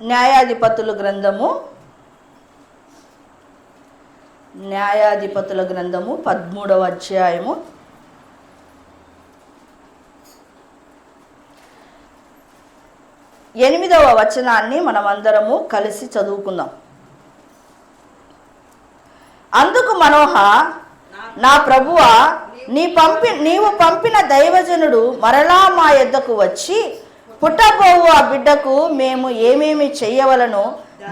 న్యాయాధిపతుల గ్రంథము న్యాయాధిపతుల గ్రంథము పదమూడవ అధ్యాయము. ఎనిమిదవ వచనాన్ని మనమందరము కలిసి చదువుకుందాం. అందుకు మనోహ నా ప్రభువ నీ పంపి నీవు పంపిన దైవజనుడు మరలా మా ఎద్దకు వచ్చి పుట్టబోవు ఆ బిడ్డకు మేము ఏమేమి చేయవలను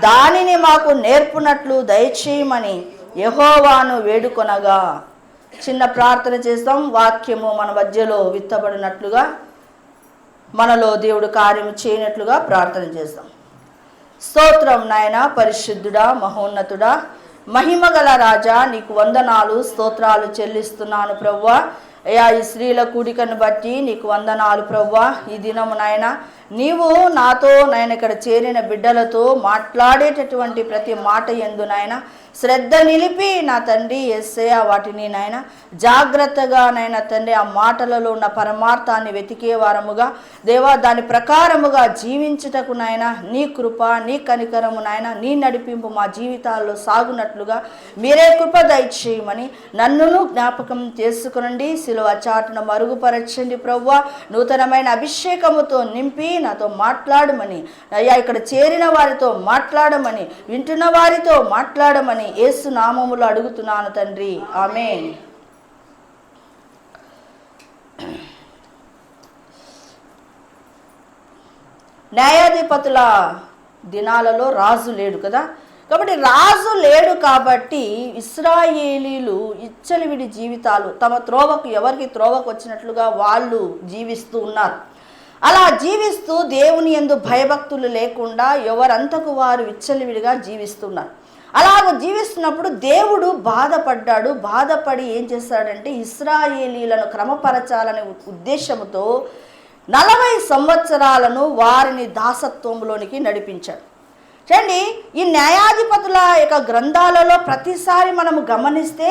దానిని మాకు నేర్పునట్లు దయచేయమని యహోవాను వేడుకొనగా. చిన్న ప్రార్థన చేస్తాం. వాక్యము మన మధ్యలో విత్తబడినట్లుగా మనలో దేవుడు కార్యం చేయనట్లుగా ప్రార్థన చేస్తాం. స్తోత్రం నాయన పరిశుద్ధుడా మహోన్నతుడా మహిమగల రాజా నీకు వందనాలు స్తోత్రాలు చెల్లిస్తున్నాను ప్రవ్వా. అయ్యా ఈ స్త్రీల కూడికను బట్టి నీకు వందనాలు ప్రవ్వా. ఈ దినము నాయన నీవు నాతో నాయన ఇక్కడ చేరిన బిడ్డలతో మాట్లాడేటటువంటి ప్రతి మాట ఎందు నాయన శ్రద్ధ నిలిపి నా తండ్రి ఎస్సయ వాటిని నాయన జాగ్రత్తగా నాయన తండ్రి ఆ మాటలలో ఉన్న పరమార్థాన్ని వెతికే వారముగా దేవా దాని ప్రకారముగా జీవించుటకు నాయన నీ కృప నీ కనికరము నాయన నీ నడిపింపు మా జీవితాల్లో సాగునట్లుగా మీరే కృప దయచేయమని నన్నును జ్ఞాపకం చేసుకునండి. సిలువ చాటును మరుగుపరచండి ప్రవ్వ. నూతనమైన అభిషేకముతో నింపి నాతో మాట్లాడమని. అయ్యా ఇక్కడ చేరిన వారితో మాట్లాడమని వింటున్న వారితో మాట్లాడమని యేసు నామములు అడుగుతున్నాను తండ్రి. ఆమె న్యాయాధిపతుల దినాలలో రాజు లేడు కదా. కాబట్టి రాజు లేడు కాబట్టి ఇస్రాయేలీలు ఇచ్చలివిడి జీవితాలు తమ త్రోవకు ఎవరికి త్రోవకు వచ్చినట్లుగా వాళ్ళు జీవిస్తూ ఉన్నారు. అలా జీవిస్తూ దేవుని ఎందు భయభక్తులు లేకుండా ఎవరంతకు వారు విచ్చలివిడిగా జీవిస్తున్నారు. అలాగ జీవిస్తున్నప్పుడు దేవుడు బాధపడ్డాడు. బాధపడి ఏం చేశాడంటే ఇస్రాయేలీలను క్రమపరచాలనే ఉద్దేశంతో నలభై సంవత్సరాలను వారిని దాసత్వంలోనికి నడిపించాడు. చూడండి ఈ న్యాయాధిపతుల యొక్క గ్రంథాలలో ప్రతిసారి మనము గమనిస్తే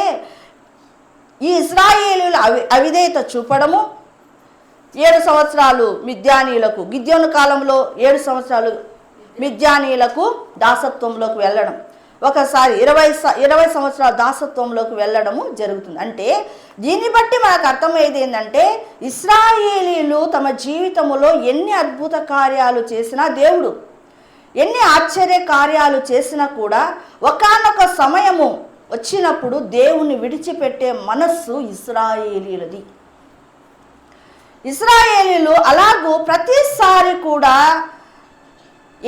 ఈ ఇస్రాయేలీల అవి అవిధేయత చూపడము ఏడు సంవత్సరాలు మిద్యానీయులకు గిద్యోను కాలంలో ఏడు సంవత్సరాలు మిద్యానీయులకు దాసత్వంలోకి వెళ్ళడం. ఒకసారి ఇరవై స- ఇరవై సంవత్సరాల దాసత్వంలోకి వెళ్ళడము జరుగుతుంది. అంటే దీన్ని బట్టి మనకు అర్థమయ్యేది ఏంటంటే ఇస్రాయేలీలు తమ జీవితంలో ఎన్ని అద్భుత కార్యాలు చేసినా దేవుడు ఎన్ని ఆశ్చర్య కార్యాలు చేసినా కూడా ఒకానొక సమయము వచ్చినప్పుడు దేవుణ్ణి విడిచిపెట్టే మనస్సు ఇస్రాయేలీలది. ఇస్రాయేలీలు అలాగూ ప్రతిసారి కూడా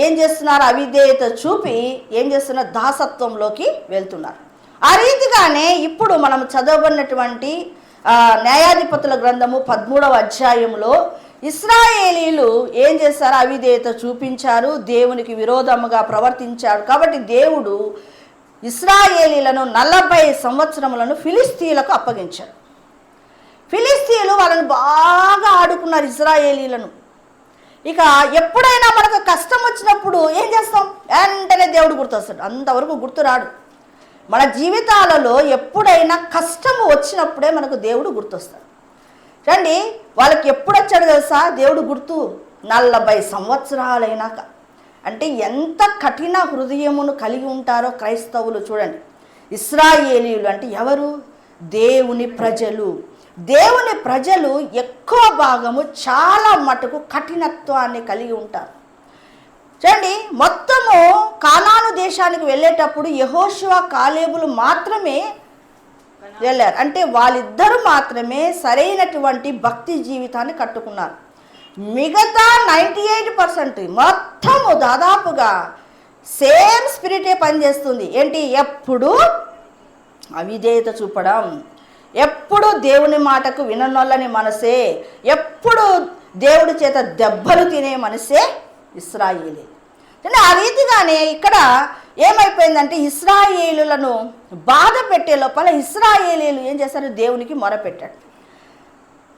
ఏం చేస్తున్నారు? అవిధేయత చూపి ఏం చేస్తున్నారు దాసత్వంలోకి వెళ్తున్నారు. ఆ రీతిగానే ఇప్పుడు మనం చదవబడినటువంటి న్యాయాధిపతుల గ్రంథము పదమూడవ అధ్యాయంలో ఇస్రాయేలీలు ఏం చేశారు? అవిధేయత చూపించారు దేవునికి విరోధముగా ప్రవర్తించారు. కాబట్టి దేవుడు ఇస్రాయేలీలను నలభై సంవత్సరములను ఫిలిస్తీన్లకు అప్పగించారు ఫిలిస్తీన్లు వాళ్ళని బాగా ఆడుకున్నారు ఇజ్రాయేలీలను ఇక ఎప్పుడైనా మనకు కష్టం వచ్చినప్పుడు ఏం చేస్తాం? వెంటనే దేవుడు గుర్తొస్తాడు. అంతవరకు గుర్తురాడు మన జీవితాలలో ఎప్పుడైనా కష్టము వచ్చినప్పుడే మనకు దేవుడు గుర్తొస్తాడు. రండి వాళ్ళకి ఎప్పుడు వచ్చాడు తెలుసా? దేవుడు గుర్తు నలభై సంవత్సరాలైనాక. అంటే ఎంత కఠిన హృదయమును కలిగి ఉంటారో క్రైస్తవులు చూడండి. ఇస్రాయేలీలు అంటే ఎవరు? దేవుని ప్రజలు. దేవుని ప్రజలు ఎక్కువ భాగము చాలా మటుకు కఠినత్వాన్ని కలిగి ఉంటారు. చూడండి మొత్తము కానాను దేశానికి వెళ్ళేటప్పుడు యహోశివ కాలేబులు మాత్రమే వెళ్ళారు. అంటే వాళ్ళిద్దరూ మాత్రమే సరైనటువంటి భక్తి జీవితాన్ని కట్టుకున్నారు. మిగతా నైంటీ ఎయిట్ పర్సెంట్ మొత్తము దాదాపుగా సేమ్ స్పిరిటే పనిచేస్తుంది. ఏంటి? ఎప్పుడు అవిధేయత చూపడం ఎప్పుడు దేవుని మాటకు విననొల్లని మనసే. ఎప్పుడు దేవుడి చేత దెబ్బలు తినే మనసే ఇస్రాయిలే. అంటే ఆ రీతిగానే ఇక్కడ ఏమైపోయిందంటే ఇస్రాయేలులను బాధ పెట్టే లోపల ఇస్రాయేలీలు ఏం చేశారు? దేవునికి మొరపెట్టాడు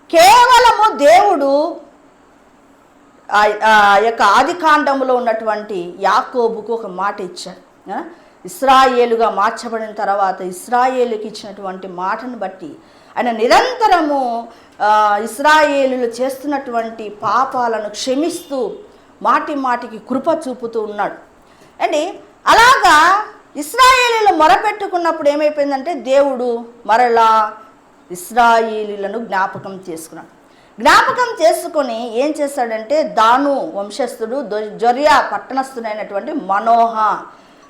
కేవలము దేవుడు ఆ- యొక్క ఆదికాండంలో ఉన్నటువంటి యాకోబుకు ఒక మాట ఇచ్చాడు ఇస్రాయేలుగా మార్చబడిన తర్వాత ఇస్రాయేలుకి ఇచ్చినటువంటి మాటను బట్టి ఆయన నిరంతరము ఆ, ఇస్రాయేలులు చేస్తున్నటువంటి పాపాలను క్షమిస్తూ మాటి మాటికి కృప చూపుతూ ఉన్నాడు. అండి అలాగా ఇస్రాయేలీలు మొరపెట్టుకున్నప్పుడు ఏమైపోయిందంటే దేవుడు మరలా ఇస్రాయేలీలను జ్ఞాపకం చేసుకున్నాడు. జ్ఞాపకం చేసుకొని ఏం చేశాడంటే దాను వంశస్థుడు దొ- జొరియా పట్టణస్థుడైనటువంటి మనోహ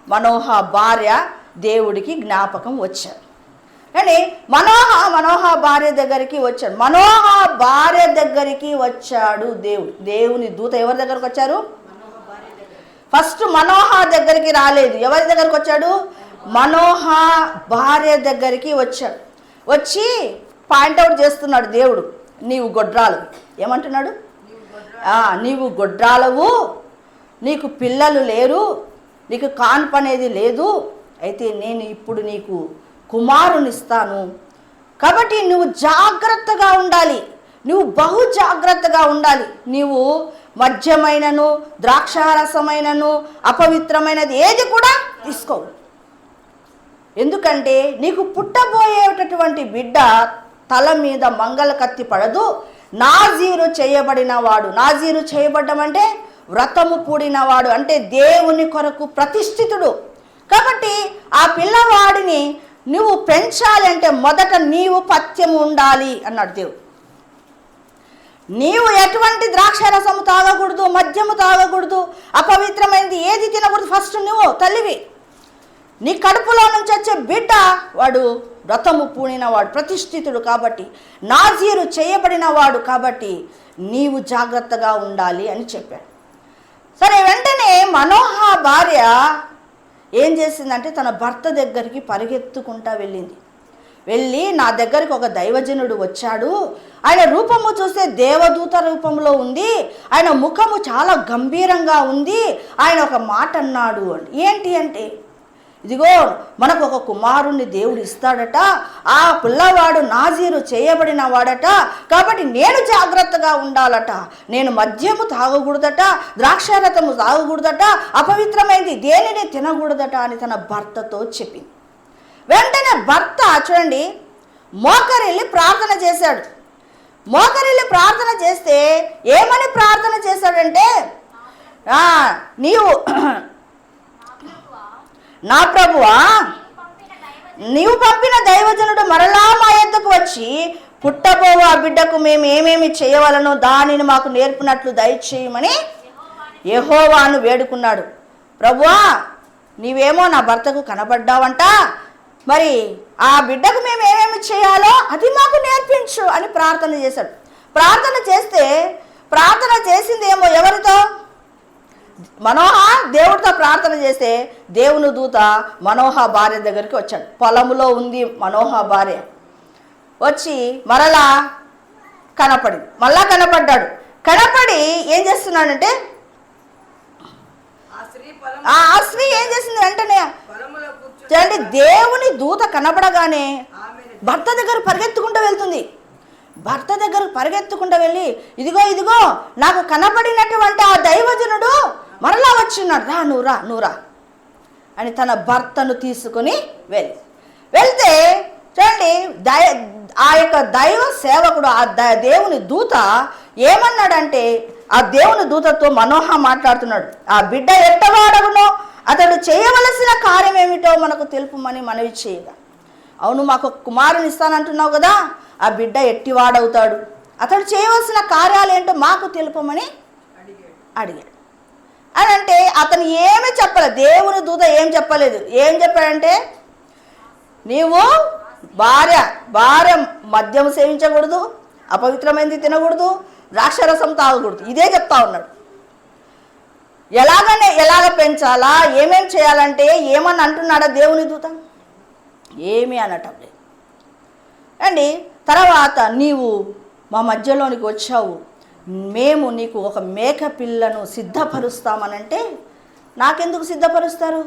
మనోహ భార్య దేవుడికి జ్ఞాపకం వచ్చారు కానీ మనోహ మనోహ భార్య దగ్గరికి వచ్చాడు. మనోహ భార్య దగ్గరికి వచ్చాడు దేవుడు. దేవుని దూత ఎవరి దగ్గరకు వచ్చారు? ఫస్ట్ మనోహ దగ్గరికి రాలేదు. ఎవరి దగ్గరకు వచ్చాడు? మనోహ భార్య దగ్గరికి వచ్చాడు. వచ్చి పాయింట్అవుట్ చేస్తున్నాడు దేవుడు. నీవు గొడ్రాలు. ఏమంటున్నాడు? నీవు గొడ్రాలవు. నీకు పిల్లలు లేరు. నీకు కాన్పు అనేది లేదు. అయితే నేను ఇప్పుడు నీకు కుమారునిస్తాను. కాబట్టి నువ్వు జాగ్రత్తగా ఉండాలి. నువ్వు బహు జాగ్రత్తగా ఉండాలి. నీవు మద్యమైనను ద్రాక్షారసమైనను అపవిత్రమైనది ఏది కూడా తీసుకోవు. ఎందుకంటే నీకు పుట్టబోయేటటువంటి బిడ్డ తల మీద మంగళ కత్తి పడదు. నాజీరు చేయబడిన వాడు. నాజీరు చేయబడ్డం అంటే వ్రతము పూడినవాడు అంటే దేవుని కొరకు ప్రతిష్ఠితుడు. కాబట్టి ఆ పిల్లవాడిని నువ్వు పెంచాలి అంటే మొదట నీవు పథ్యం ఉండాలి అన్నాడు దేవుడు. నీవు ఎటువంటి ద్రాక్ష రసము తాగకూడదు మద్యము తాగకూడదు అపవిత్రమైనది ఏది తినకూడదు ఫస్ట్ నువ్వు తల్లివి. నీ కడుపులో నుంచి వచ్చే బిడ్డ వాడు వ్రతము పూనిన వాడు ప్రతిష్ఠితుడు కాబట్టి నాజీరు చేయబడిన వాడు కాబట్టి నీవు జాగ్రత్తగా ఉండాలి అని చెప్పాడు. సరే వెంటనే మనోహ భార్య ఏం చేసిందంటే తన భర్త దగ్గరికి పరిగెత్తుకుంటా వెళ్ళింది. వెళ్ళి నా దగ్గరికి ఒక దైవజనుడు వచ్చాడు. ఆయన రూపము చూస్తే దేవదూత రూపంలో ఉంది. ఆయన ముఖము చాలా గంభీరంగా ఉంది. ఆయన ఒక మాట అన్నాడు ఏంటి అంటే ఇదిగో మనకు ఒక కుమారుణ్ణి దేవుడు ఇస్తాడట. ఆ పిల్లవాడు నాజీరు చేయబడిన వాడట. కాబట్టి నేను జాగ్రత్తగా ఉండాలట. నేను మద్యము తాగకూడదట ద్రాక్షారతము తాగకూడదట అపవిత్రమైంది దేనిని తినకూడదట అని తన భర్తతో చెప్పింది. వెంటనే భర్త చూడండి మోకరిల్లి ప్రార్థన చేశాడు. మోకరిల్లి ప్రార్థన చేస్తే ఏమని ప్రార్థన చేశాడంటే నీవు నా ప్రభువా నీవు పంపిన దైవజనుడు మరలా మా ఎద్దకు వచ్చి పుట్టబోవు ఆ బిడ్డకు మేము ఏమేమి చేయవలనో దానిని మాకు నేర్పినట్లు దయచేయమని యెహోవాను వేడుకున్నాడు. ప్రభువా నీవేమో నా భర్తకు కనబడ్డావంట మరి ఆ బిడ్డకు మేము ఏమేమి చేయాలో అది మాకు నేర్పించు అని ప్రార్థన చేశాడు. ప్రార్థన చేస్తే ప్రార్థన చేసింది ఏమో ఎవరితో? మనోహ దేవుడితో ప్రార్థన చేస్తే దేవుని దూత మనోహ భార్య దగ్గరికి వచ్చాడు. పొలములో ఉంది మనోహ భార్య. వచ్చి మరలా కనపడింది. మళ్ళా కనపడ్డాడు. కనపడి ఏం చేస్తున్నాడంటే ఆ స్త్రీ ఏం చేసింది వెంటనే? చూడండి దేవుని దూత కనపడగానే భర్త దగ్గర పరిగెత్తుకుంటూ వెళ్తుంది. భర్త దగ్గర పరిగెత్తుకుంటూ వెళ్ళి ఇదిగో ఇదిగో నాకు కనపడినటువంటి ఆ దైవజనుడు మరలా వచ్చిన్నాడు. రా నువ్వు రా నువ్వు రా. అని తన భర్తను తీసుకుని వెళ్ళి వెళ్తే చూడండి దై ఆ యొక్క దైవ సేవకుడు ఆ ద- దేవుని దూత ఏమన్నాడంటే ఆ దేవుని దూతతో మనోహ మాట్లాడుతున్నాడు. ఆ బిడ్డ ఎట్టవాడగునో అతడు చేయవలసిన కార్యం ఏమిటో మనకు తెలుపమని మనవి చేయగా. అవును మాకు కుమారుని ఇస్తానంటున్నావు కదా ఆ బిడ్డ ఎట్టివాడవుతాడు? అతడు చేయవలసిన కార్యాలు ఏంటో మాకు తెలుపమని అడిగాడు అడిగాడు. అని అంటే అతను ఏమీ చెప్పలేదు. దేవుని దూత ఏం చెప్పలేదు. ఏం చెప్పాడంటే నీవు భార్య భార్య మద్యం సేవించకూడదు అపవిత్రమైనది తినకూడదు ద్రాక్షరసం తాగకూడదు. ఇదే చెప్తా ఉన్నాడు. ఎలాగనే ఎలాగ పెంచాలా? ఏమేం చేయాలంటే ఏమని అంటున్నాడా దేవుని దూత? ఏమీ అనటం లేదు. అండి తర్వాత నీవు మా మధ్యలోనికి వచ్చావు. మేము నీకు ఒక మేక పిల్లను సిద్ధపరుస్తామనంటే నాకెందుకు సిద్ధపరుస్తారు?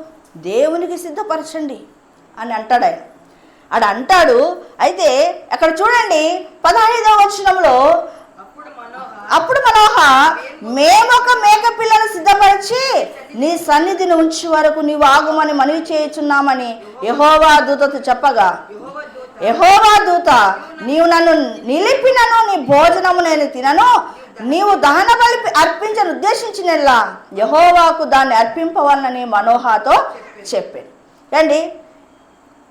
దేవునికి సిద్ధపరచండి అని అంటాడు ఆయన. ఆడ అంటాడు అయితే అక్కడ చూడండి పదహైదవ వచనంలో అప్పుడు మనోహ మేమొక మేక పిల్లను సిద్ధపరిచి నీ సన్నిధిని ఉంచి వరకు నీవు ఆగుమని మనవి చేయుచున్నామని యహోవా దూతతో చెప్పగా యహోవా దూత నీవు నన్ను నిలిపినను నీ భోజనము నేను తినను నీవు దహన బలి అర్పించని ఉద్దేశించినలా యహోవాకు దాన్ని అర్పింపవాలని మనోహాతో చెప్పాను రండి.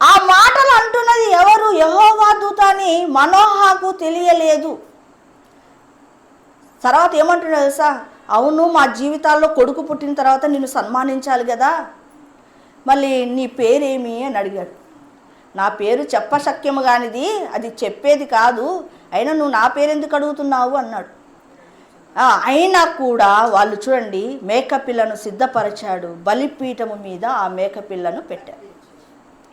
ఆ మాటలు అంటున్నది ఎవరు? యహోవా దూత అని మనోహాకు తెలియలేదు. తర్వాత ఏమంటున్నాడు తెలుసా? అవును మా జీవితాల్లో కొడుకు పుట్టిన తర్వాత నిన్ను సన్మానించాలి కదా. మళ్ళీ నీ పేరేమి అని అడిగాడు. నా పేరు చెప్పశక్యము కానిది అది చెప్పేది కాదు. అయినా నువ్వు నా పేరు ఎందుకు అడుగుతున్నావు? అన్నాడు. అయినా కూడా వాళ్ళు చూడండి మేకపిల్లను సిద్ధపరిచాడు బలిపీఠము మీద ఆ మేకపిల్లను పెట్టారు.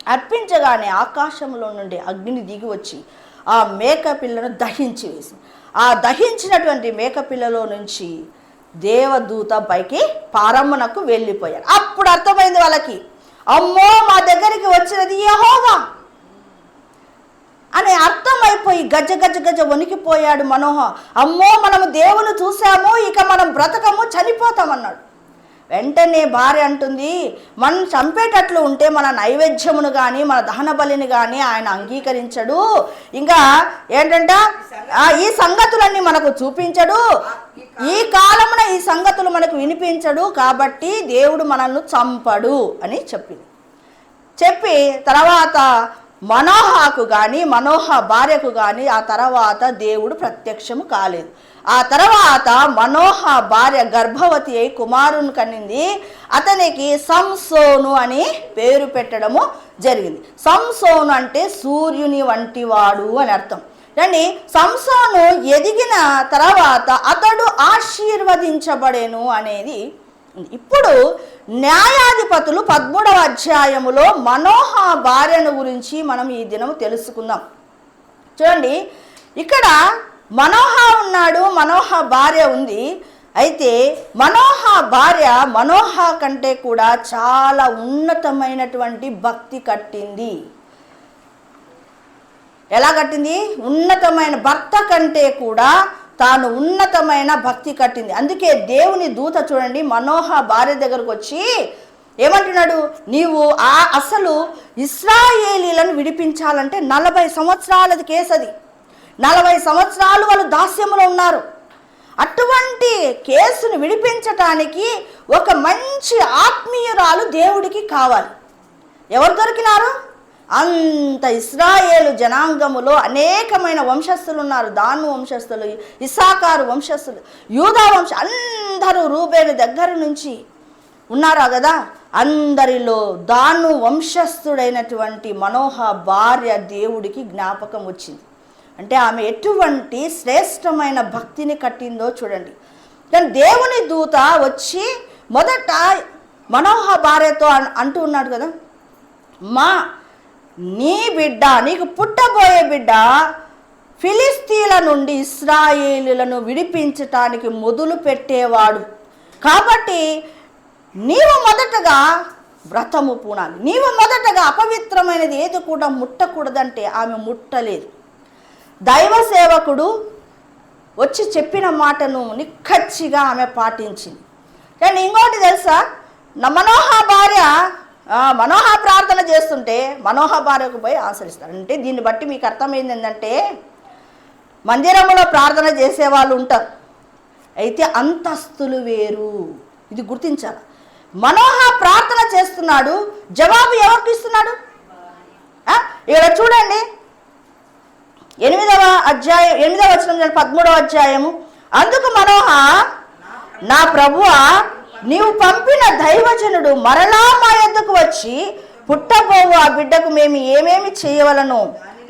అర్పించగానే ఆకాశంలో నుండి అగ్నిని దిగి వచ్చి ఆ మేకపిల్లను దహించి వేసి ఆ దహించినటువంటి మేకపిల్లలో నుంచి దేవదూత పైకి పారమ్మనకు వెళ్ళిపోయాడు. అప్పుడు అర్థమైంది వాళ్ళకి అమ్మో మా దగ్గరికి వచ్చినది యహోవా! అనే అర్థమైపోయి గజ గజ గజ వణికిపోయాడు మనోహ అమ్మో మనము దేవుని చూసాము ఇక మనం బ్రతకము చనిపోతామన్నాడు. వెంటనే భార్య అంటుంది మనం చంపేటట్లు ఉంటే మన నైవేద్యమును కానీ మన దహన బలిని కానీ ఆయన అంగీకరించడు. ఇంకా ఏంటంటే? ఈ సంగతులన్నీ మనకు చూపించడు. ఈ కాలమున ఈ సంగతులు మనకు వినిపించడు కాబట్టి దేవుడు మనల్ని చంపడు అని చెప్పింది. చెప్పి తర్వాత మనోహకు కానీ మనోహ భార్యకు కానీ ఆ తర్వాత దేవుడు ప్రత్యక్షము కాలేదు. ఆ తర్వాత మనోహ భార్య గర్భవతి అయి కుమారుని కనింది. అతనికి సంసోను అని పేరు పెట్టడము జరిగింది. సంసోను అంటే సూర్యుని వంటివాడు అని అర్థం. రండి సంసోను ఎదిగిన తర్వాత అతడు ఆశీర్వదించబడేను అనేది ఇప్పుడు న్యాయాధిపతులు పదమూడవ అధ్యాయములో మనోహ భార్యను గురించి మనం ఈ దినం తెలుసుకుందాం. చూడండి ఇక్కడ మనోహ ఉన్నాడు మనోహ భార్య ఉంది. అయితే మనోహ భార్య మనోహ కంటే కూడా చాలా ఉన్నతమైనటువంటి భక్తి కట్టింది. ఎలా కట్టింది? ఉన్నతమైన భర్త కంటే కూడా తాను ఉన్నతమైన భక్తి కట్టింది. అందుకే దేవుని దూత చూడండి మనోహ భార్య దగ్గరకు వచ్చి ఏమంటున్నాడు? నీవు ఆ అసలు ఇస్రాయేలీలను విడిపించాలంటే నలభై సంవత్సరాలది కేసు అది నలభై సంవత్సరాలు వాళ్ళు దాస్యములో ఉన్నారు. అటువంటి కేసును విడిపించటానికి ఒక మంచి ఆత్మీయురాలు దేవుడికి కావాలి. ఎవరు దొరికినారు? అంత ఇస్రాయేలు జనాంగములో అనేకమైన వంశస్థులు ఉన్నారు దాను వంశస్థులు ఇసాకారు వంశస్థులు యూదా వంశ అందరూ రూబేను దగ్గర నుంచి ఉన్నారా కదా అందరిలో దాను వంశస్థుడైనటువంటి మనోహ భార్య దేవుడికి జ్ఞాపకం వచ్చింది. అంటే ఆమె ఎటువంటి శ్రేష్టమైన భక్తిని కట్టిందో చూడండి. కానీ దేవుని దూత వచ్చి మొదట మనోహ భార్యతో అంటూ ఉన్నాడు కదా. మా నీ బిడ్డ నీకు పుట్టబోయే బిడ్డ ఫిలిస్తీన్ల నుండి ఇస్రాయేలులను విడిపించటానికి మొదలు పెట్టేవాడు. కాబట్టి నీవు మొదటగా వ్రతము పూనాలి. నీవు మొదటగా అపవిత్రమైనది ఏది కూడా ముట్టకూడదంటే ఆమె ముట్టలేదు. దైవ సేవకుడు వచ్చి చెప్పిన మాటను నిక్కచ్చిగా ఆమె పాటించింది. కానీ ఇంకోటి తెలుసా? నా మనోహ భార్య మనోహ ప్రార్థన చేస్తుంటే మనోహ భార్యకు పోయి ఆశ్రయిస్తారు. అంటే దీన్ని బట్టి మీకు అర్థమైంది ఏంటంటే మందిరంలో ప్రార్థన చేసే వాళ్ళు ఉంటారు. అయితే అంతస్తులు వేరు. ఇది గుర్తించాలి. మనోహ ప్రార్థన చేస్తున్నాడు జవాబు ఎవరికి ఇస్తున్నాడు? ఇక్కడ చూడండి. ఎనిమిదవ అధ్యాయం ఎనిమిదవ వచనం పదమూడవ అధ్యాయము. అందుకు మనోహ నా ప్రభువా నీవు పంపిన దైవజనుడు మరలా మా యొద్దకు వచ్చి పుట్టబోవు ఆ బిడ్డకు మేము ఏమేమి చేయవలను?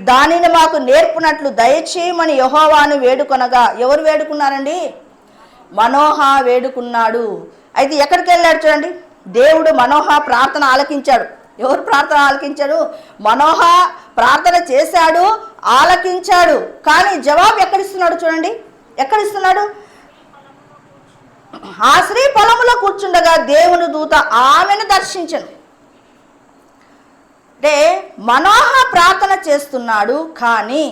దానిని మాకు నేర్పునట్లు దయచేయమని యహోవాను వేడుకొనగా. ఎవరు వేడుకున్నారండి? మనోహ వేడుకున్నాడు. అయితే ఎక్కడికి వెళ్ళాడు చూడండి. దేవుడు మనోహ ప్రార్థన ఆలకించాడు. ఎవరు ప్రార్థన ఆలకించాడు? మనోహ ప్రార్థన చేశాడు ఆలకించాడు. కానీ జవాబు ఎక్కడిస్తున్నాడు చూడండి. ఎక్కడిస్తున్నాడు ఆ స్త్రీ పొలంలో కూర్చుండగా దేవుని దూత ఆమెను దర్శించను. అంటే మనోహ ప్రార్థన చేస్తున్నాడు కానీ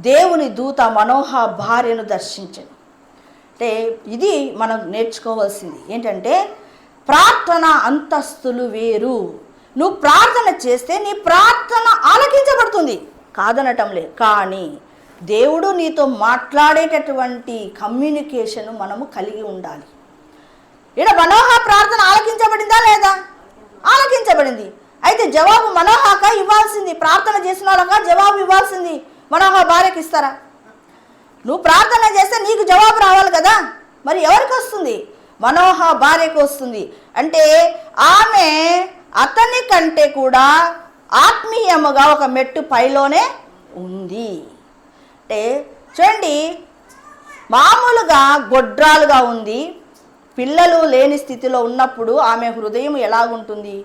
దేవుని దూత మనోహ భార్యను దర్శించను. అంటే ఇది మనం నేర్చుకోవాల్సింది. ఏంటంటే ప్రార్థన అంతస్తులు వేరు. నువ్వు ప్రార్థన చేస్తే నీ ప్రార్థన ఆలకించబడుతుంది. కాదనటం లేదు. కానీ దేవుడు నీతో మాట్లాడేటటువంటి కమ్యూనికేషన్ మనము కలిగి ఉండాలి. ఇక్కడ మనోహ ప్రార్థన ఆలకించబడిందా లేదా? ఆలకించబడింది. అయితే జవాబు మనోహక ఇవ్వాల్సింది ప్రార్థన చేసిన వాళ్ళగా జవాబు ఇవ్వాల్సింది మనోహ భార్యకి ఇస్తారా? నువ్వు ప్రార్థన చేస్తే నీకు జవాబు రావాలి కదా? మరి ఎవరికి వస్తుంది? మనోహ భార్యకు వస్తుంది. అంటే ఆమె అతని కంటే కూడా ఆత్మీయముగా ఒక మెట్టు పైలోనే ఉంది. అంటే చూడండి మామూలుగా గొడ్రాలుగా ఉంది. పిల్లలు లేని స్థితిలో ఉన్నప్పుడు ఆమె హృదయం ఎలాగుంటుంది?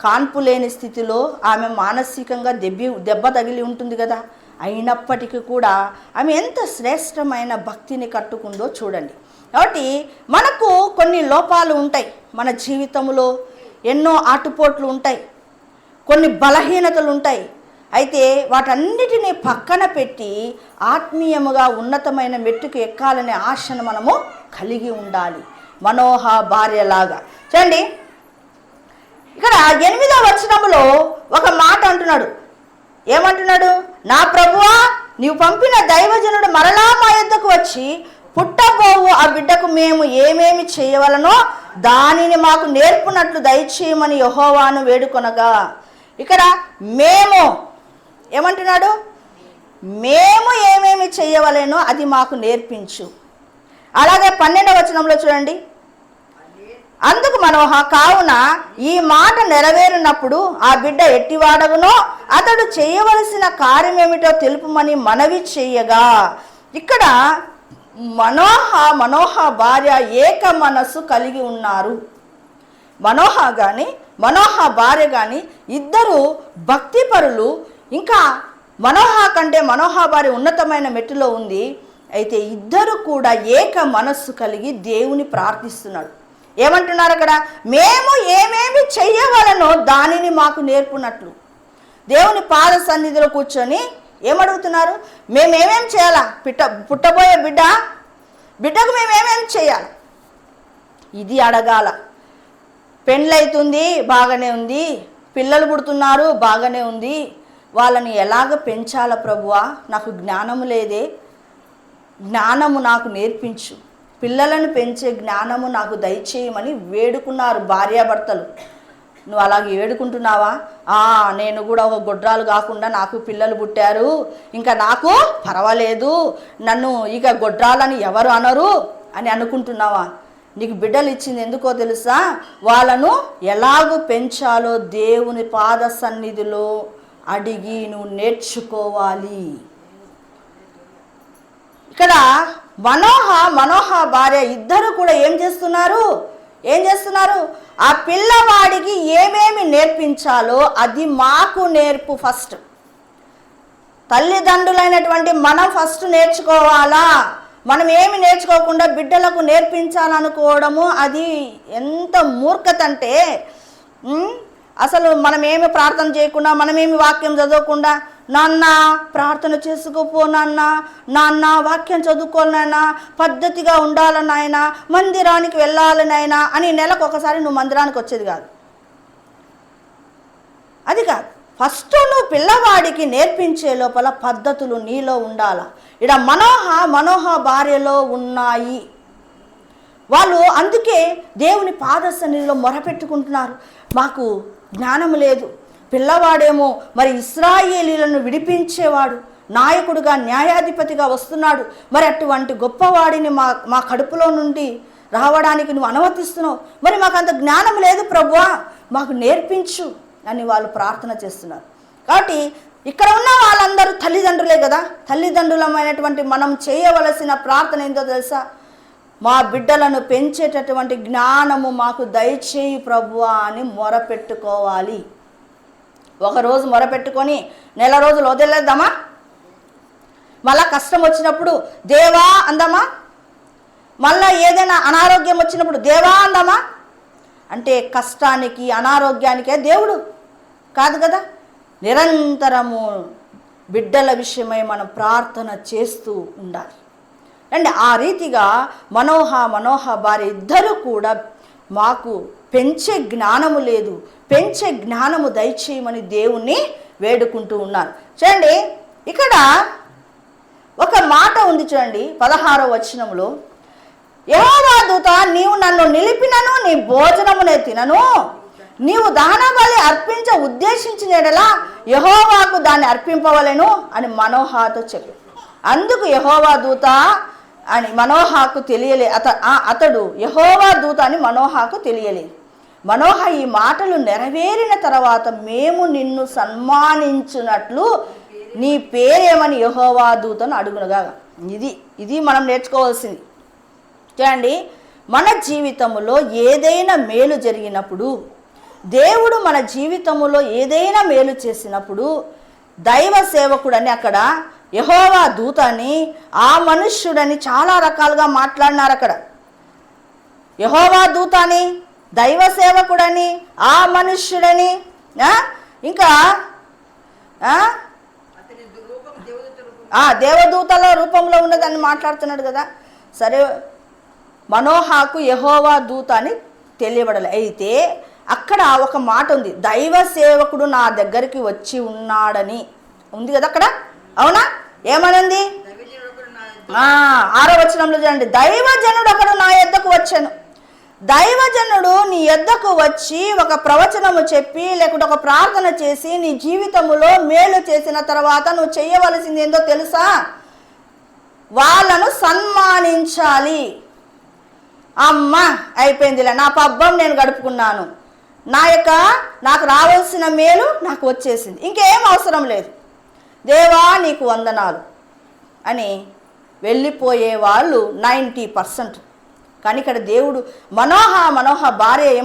కాన్పు లేని స్థితిలో ఆమె మానసికంగా దెబ్బి దెబ్బ తగిలి ఉంటుంది కదా? అయినప్పటికీ కూడా ఆమె ఎంత శ్రేష్టమైన భక్తిని కట్టుకుందో చూడండి. కాబట్టి మనకు కొన్ని లోపాలు ఉంటాయి మన జీవితంలో. ఎన్నో ఆటుపోట్లు ఉంటాయి. కొన్ని బలహీనతలు ఉంటాయి. అయితే వాటన్నిటినీ పక్కన పెట్టి ఆత్మీయముగా ఉన్నతమైన మెట్టుకు ఎక్కాలనే ఆశను మనము కలిగి ఉండాలి. మనోహ భార్యలాగా. చూడండి ఇక్కడ ఎనిమిదో వచనములో ఒక మాట అంటున్నాడు. ఏమంటున్నాడు? నా ప్రభువా నీవు పంపిన దైవజనుడు మరలా మా యొద్దకు వచ్చి పుట్టబోవు ఆ బిడ్డకు మేము ఏమేమి చేయవలనో దానిని మాకు నేర్పునట్లు దయచేయమని యహోవాను వేడుకొనగా. ఇక్కడ మేము ఏమంటున్నాడు? మేము ఏమేమి చేయవలేనో అది మాకు నేర్పించు. అలాగే పన్నెండవ వచనంలో చూడండి. అందుకు మనోహ కావున ఈ మాట నెరవేరినప్పుడు ఆ బిడ్డ ఎట్టివాడగునో అతడు చేయవలసిన కార్యమేమిటో తెలుపుమని మనవి చేయగా. ఇక్కడ మనోహ మనోహ భార్య ఏక మనస్సు కలిగి ఉన్నారు. మనోహ కానీ మనోహ భార్య కానీ ఇద్దరు భక్తిపరులు ఇంకా మనోహ కంటే మనోహా భార్య ఉన్నతమైన మెట్టులో ఉంది. అయితే ఇద్దరు కూడా ఏక మనస్సు కలిగి దేవుని ప్రార్థిస్తున్నాడు. ఏమంటున్నారు అక్కడ? మేము ఏమేమి చెయ్యవలనో దానిని మాకు నేర్పునట్లు. దేవుని పాద సన్నిధిలో కూర్చొని ఏమడుగుతున్నారు? మేమేమేం చేయాలా? పిట్ట పుట్టబోయే బిడ్డ? బిడ్డకు మేమేమేం చేయాలి ఇది అడగాల. పెండ్లైతుంది బాగానే ఉంది. పిల్లలు పుడుతున్నారు బాగానే ఉంది. వాళ్ళని ఎలాగ పెంచాల ప్రభువా? నాకు జ్ఞానము లేదే. జ్ఞానము నాకు నేర్పించు. పిల్లలను పెంచే జ్ఞానము నాకు దయచేయమని వేడుకున్నారు భార్యాభర్తలు. నువ్వు అలాగే వేడుకుంటున్నావా ఆ నేను కూడా ఒక గొడ్రాలు కాకుండా నాకు పిల్లలు పుట్టారు. ఇంకా నాకు పర్వాలేదు. నన్ను ఇక గొడ్రాలని ఎవరు అనరు అని అనుకుంటున్నావా? నీకు బిడ్డలు ఇచ్చింది ఎందుకో తెలుసా? వాళ్ళను ఎలాగూ పెంచాలో దేవుని పాద సన్నిధిలో అడిగి నువ్వు నేర్చుకోవాలి. ఇక్కడ మనోహ మనోహ భార్య ఇద్దరు కూడా ఏం చేస్తున్నారు? ఏం చేస్తున్నారు? ఆ పిల్లవాడికి ఏమేమి నేర్పించాలో అది మాకు నేర్పు ఫస్ట్. తల్లిదండ్రులైనటువంటి మనం ఫస్ట్ నేర్చుకోవాలా? మనం ఏమి నేర్చుకోకుండా బిడ్డలకు నేర్పించాలనుకోవడము అది ఎంత మూర్ఖత అంటే అసలు మనం ఏమి ప్రార్థన చేయకుండా మనమేమి వాక్యం చదవకుండా నాన్న ప్రార్థన చేసుకోపో నాన్న నాన్న వాక్యం చదువుకోవాలి పద్ధతిగా ఉండాలి మందిరానికి వెళ్ళాలి అని నెలకు ఒకసారి నువ్వు మందిరానికి వచ్చేది కాదు. అది కాదు. ఫస్ట్ నువ్వు పిల్లవాడికి నేర్పించే లోపల పద్ధతులు నీలో ఉండాల. ఇడ మనోహ మనోహ భార్యలో ఉన్నాయి. వాళ్ళు అందుకే దేవుని పాద మొరపెట్టుకుంటున్నారు. మాకు జ్ఞానం లేదు. పిల్లవాడేమో మరి ఇస్రాయేలీలను విడిపించేవాడు నాయకుడుగా న్యాయాధిపతిగా వస్తున్నాడు. మరి అటువంటి గొప్పవాడిని మా మా కడుపులో నుండి రావడానికి నువ్వు అనుమతిస్తున్నావు. మరి మాకు అంత జ్ఞానం లేదు ప్రభువా మాకు నేర్పించు అని వాళ్ళు ప్రార్థన చేస్తున్నారు. కాబట్టి ఇక్కడ ఉన్న వాళ్ళందరూ తల్లిదండ్రులే కదా. తల్లిదండ్రులమైనటువంటి మనం చేయవలసిన ప్రార్థన ఏంటో తెలుసా? మా బిడ్డలను పెంచేటటువంటి జ్ఞానము మాకు దయచేయి ప్రభువా అని మొరపెట్టుకోవాలి. ఒకరోజు మొరపెట్టుకొని నెల రోజులు వదిలేద్దామా? మళ్ళా కష్టం వచ్చినప్పుడు దేవా అందామా? మళ్ళా ఏదైనా అనారోగ్యం వచ్చినప్పుడు దేవా అందామా? అంటే కష్టానికి అనారోగ్యానికే దేవుడు. కాదు కదా? నిరంతరము బిడ్డల విషయమై మనం ప్రార్థన చేస్తూ ఉండాలి. అండ్ ఆ రీతిగా మనోహ మనోహ భార్య ఇద్దరు కూడా మాకు పెంచే జ్ఞానము లేదు. పెంచే జ్ఞానము దయచేయమని దేవుణ్ణి వేడుకుంటూ ఉన్నారు. చూడండి ఇక్కడ ఒక మాట ఉంది చూడండి పదహారో వచనంలో యహోవా దూత నీవు నన్ను నిలిపినను నీ భోజనమునే తినను. నీవు దహన బలి అర్పించ ఉద్దేశించిన ఎడలా యహోవాకు దాన్ని అర్పింపవలేను అని మనోహాతో చెప్పి. అందుకు యహోవా దూత అని మనోహాకు తెలియలే. అత అతడు యహోవా దూత అని మనోహాకు తెలియలేదు మనోహ ఈ మాటలు నెరవేరిన తర్వాత మేము నిన్ను సన్మానించినట్లు నీ పేరేమని యహోవా దూతను అడుగునగా. ఇది ఇది మనం నేర్చుకోవాల్సింది. చూడండి మన జీవితంలో ఏదైనా మేలు జరిగినప్పుడు దేవుడు మన జీవితంలో ఏదైనా మేలు చేసినప్పుడు దైవ సేవకుడని అక్కడ యహోవా దూతని ఆ మనుష్యుడని చాలా రకాలుగా మాట్లాడినారు అక్కడ. యహోవా దూతని దైవ సేవకుడని ఆ మనుష్యుడని ఇంకా ఆ దేవదూతల రూపంలో ఉన్నదని మాట్లాడుతున్నాడు కదా. సరే మనోహాకు యహోవా దూత అని తెలియబడాలి. అయితే అక్కడ ఒక మాట ఉంది. దైవ సేవకుడు నా దగ్గరికి వచ్చి ఉన్నాడని. ఉంది కదా అక్కడ? అవునా? ఏమనుంది? ఆరో వచనంలో చూడండి. దైవజనుడు అక్కడ నా యొద్దకు వచ్చాను. దైవజనుడు నీ యొద్దకు వచ్చి ఒక ప్రవచనము చెప్పి లేకుంటే ఒక ప్రార్థన చేసి నీ జీవితములో మేలు చేసిన తర్వాత నువ్వు చేయవలసింది ఏందో తెలుసా? వాళ్ళను సన్మానించాలి. అమ్మ అయిపోయిందిలే. నా పబ్బం నేను గడుపుకున్నాను. నా యొక్క నాకు రావాల్సిన మేలు నాకు వచ్చేసింది. ఇంకేం అవసరం లేదు. దేవా నీకు వందనాలు. అని వెళ్ళిపోయే వాళ్ళు నైంటీ పర్సెంట్. కానీ ఇక్కడ దేవుడు మనోహ మనోహ భార్య